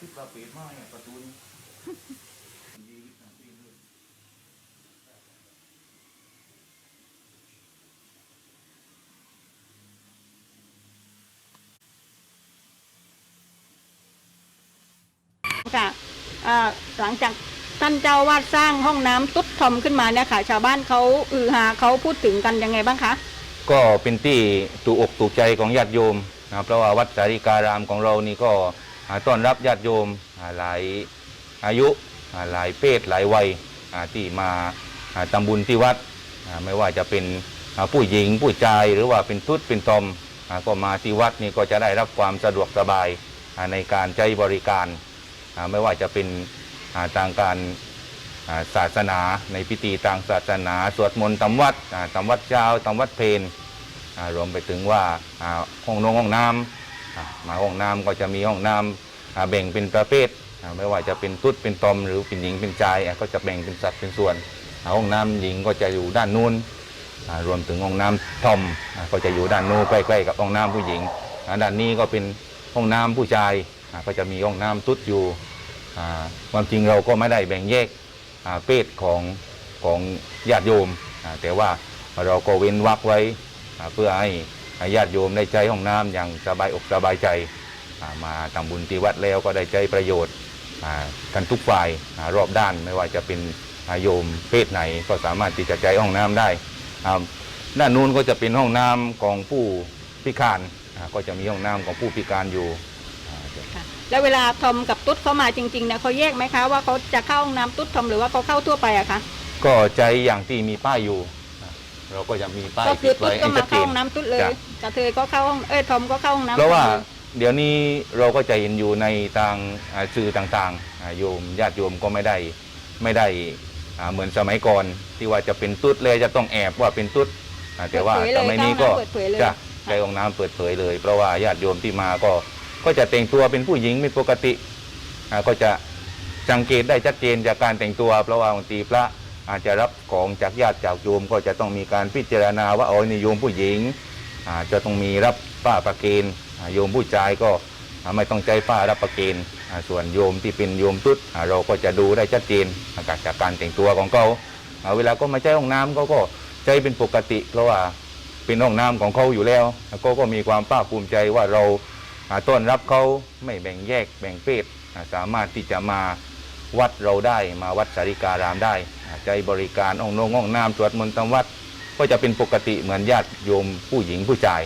ที่ประเภทไม้อะประตูนี้ยี่สิบสามปีเลยค่ะอ่าหลังจากท่านเจ้าวาดสร้างห้องน้ำตุ๊ดทอมขึ้นมาเนี่ยค่ะ ชาวบ้านเขาอือหาเขาพูดถึงกันยังไงบ้างคะ ก็เป็นที่ถูกอกถูกใจของญาติโยมนะเพราะว่าวัดสาริการามของเรานี่ก็อ่า ต้อนรับญาติโยมหลายอายุหลายเพศหลายวัยที่มาทำบุญที่วัด ไม่ว่าจะเป็นผู้หญิงผู้ชายหรือว่าเป็นทุตเป็นตอมก็มาที่วัดนี่ก็จะได้รับความสะดวกสบายในการใช้บริการ ไม่ว่าจะเป็นทางการาศาสนาในพิธีทางศาสนา สวดมนต์ทำวัดอ่าทำวัดเช้าทำวัดเพลอ่ารวมไปถึงว่าห้องนงห้องน้ำ มาห้องน้ำก็จะมีห้องน้ำอ่าแบ่งเป็นประเภทไม่ว่าจะเป็นตุ๊ดเป็นตอมหรือเป็นหญิงเป็นชายก็จะแบ่งเป็นสัดเป็นส่วน ห้องน้ำหญิงก็จะอยู่ด้านนู้นรวมถึงห้องน้ำทอมก็จะอยู่ด้านนู้นใกล้ๆกับห้องน้ำผู้หญิงด้านนี้ก็เป็นห้องน้ำผู้ชายก็จะมีห้องน้ำตุ๊ดอยู่ความจริงเราก็ไม่ได้แบ่งแยกเพศของของญาติโยม แต่ว่าเราก็เว้นวรรคไว้เพื่อให้ ญาติโยมได้ใช้ห้องน้ำอย่างสบายอกสบายใจอ่ามาทำบุญที่วัดแล้วก็ได้ใช้ประโยชน์อ่ากันทุกฝ่ายอ่ารอบด้านไม่ว่าจะเป็นอ่าโยมเพศไหนก็สามารถที่จะใช้ห้องน้ำได้อ่าด้านนู้นก็จะเป็นห้องน้ำของผู้พิการอ่าก็จะมีห้องน้ำของผู้พิการอยู่อ่าค่ะแล้วเวลาทอมกับตุ๊ดเขามาจริงๆเนี่ยเขาแยกไหมคะว่าเขาจะเข้าห้องน้ำตุ๊ดทอมหรือว่าเขาเข้าทั่วไปอะคะก็ใจอย่างที่มีป้ายอยู่อะ เราก็จะมีป้ายก็คืติอดตุ๊ไว้ดก็ให้ชัมาดเจเข้าน ห้องน้ำตุ๊ดเลยจ้ะ กระเทยก็เข้าห้องเอ้ยทอมก็เข้าห้องน้ำเพราะว่าทอมลยเดี๋ยวนี้เราก็จะเห็นอยู่ในทางอ่าสื่อต่างๆอ่าโยมญาติโยมก็ไม่ได้ไม่ได้อ่าเหมือนสมัยก่อนที่ว่าจะเป็นตุ๊ดเลยจะต้องแอบว่าเป็นตุ๊ดอ่าแต่ว่าเปิดเผยเลยสมัยนี้ก็เข้าห้องน้ำเปิดเผยเลยจะใช้ห้องน้ำเปิดเผยเลย เพราะว่าญาติโยมที่มาก็ก็จะแต่งตัวเป็นผู้หญิงเป็นปกติอ่าก็จะสังเกตได้ชัดเจนจากการแต่งตัว เพราะว่าบางทีพระ อาจจะรับของจากญาติจากโยมก็จะต้องมีการพิจารณาว่าอ๋อนี่โยมผู้หญิงจะต้องมีรับป้าประเคนอ่าโยมผู้ชายก็ไม่ต้องใจป้ารับประเคนอ่าส่วนโยมที่เป็นโยมตุ๊ดเราก็จะดูได้ชัดเจนอ่าจากการแต่งตัวของเขาอ่าเวลาก็มาใช้ห้องน้ำเขาก็ใช้เป็นปกติ เพราะว่าเป็นห้องน้ำของเขาอยู่แล้วก็ก็มีความภาคภูมิใจว่าเราต้อนรับเขาไม่แบ่งแยกแบ่งเพศสามารถที่จะมาวัดเราได้มาวัดสาริการามได้ ใจบริการอ่องนงอ่องน้ำสวดมนต์ตามวัด ก็จะเป็นปกติเหมือนญาติโยมผู้หญิงผู้ชาย